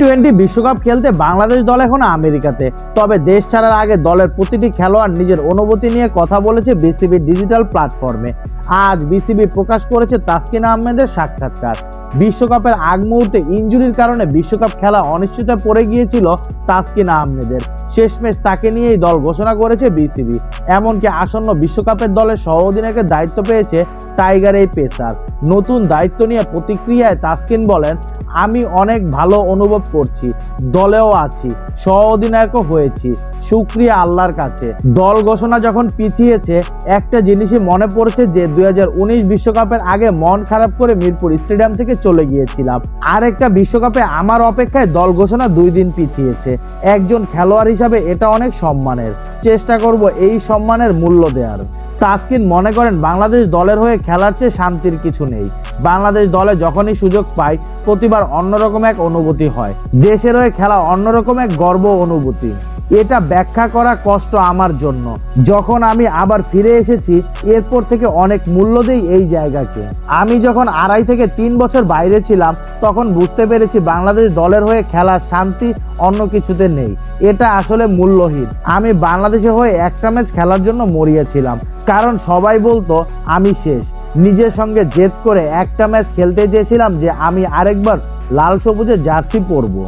Twenty বিশ্বকাপ খেলতে বাংলাদেশ দল এখন আমেরিকাতে। তবে দেশ ছাড়ার আগে দলের প্রতিটি খেলোয়াড় নিজের অনুভূতি নিয়ে কথা বলেছে বিসিবির ডিজিটাল প্ল্যাটফর্মে। আজ বিসিবি প্রকাশ করেছে তাসকিন আহমেদের সাক্ষাৎকার। বিশ্বকাপের আগ মুহূর্তে ইঞ্জুরির কারণে বিশ্বকাপ খেলা অনিশ্চিত পড়ে গিয়েছিল তাসকিন আহমেদের। শেষমেশ তাকে নিয়েই দল ঘোষণা করেছে বিসিবি। এমনকি আসন্ন বিশ্বকাপের দলের সহ অধিনায়কের দায়িত্ব পেয়েছে টাইগার এই পেসার। নতুন দায়িত্ব নিয়ে প্রতিক্রিয়ায় তাসকিন বলেন, আমি অনেক ভালো অনুভব করছি, দলেও আছি সহ অধিনায়কও হয়েছি সুক্রিয়া আল্লাহর কাছে। দল ঘোষণা যখন পিছিয়েছে, একটা জিনিসই মনে পড়ছে যে দুই বিশ্বকাপের আগে মন খারাপ করে মিরপুর স্টেডিয়াম থেকে চলে গিয়েছিলাম। আর একটা বিশ্বকাপে আমার অপেক্ষায় দল ঘোষণা দুই দিন পিছিয়েছে। একজন খেলোয়াড় হিসাবে এটা অনেক সম্মানের। চেষ্টা করব এই সম্মানের মূল্য দেওয়ার তাসকিন মনে করেন, বাংলাদেশ দলের হয়ে খেলার চেয়ে শান্তির কিছু নেই। বাংলাদেশ দলে যখনই সুযোগ পায় প্রতিবার অন্যরকম এক অনুভূতি হয়। দেশের হয়ে খেলা অন্যরকম এক গর্ব অনুভূতি। এটা ব্যাখ্যা করা কষ্ট আমার জন্য। যখন আমি আবার ফিরে এসেছি, এরপর থেকে অনেক মূল্য দেই এই জায়গাকে। আমি যখন আড়াই থেকে তিন বছর বাইরে ছিলাম, তখন বুঝতে পেরেছি বাংলাদেশ দলের হয়ে খেলার শান্তি অন্য কিছুতে নেই। এটা আসলে মূল্যহীন। আমি বাংলাদেশে হয়ে একটা ম্যাচ খেলার জন্য মরিয়েছিলাম কারণ সবাই বলতো, আমি শেষ। নিজের সঙ্গে জেদ করে একটা ম্যাচ খেলতে চেয়েছিলাম যে আমি আরেকবার লাল সবুজের জার্সি পরবো।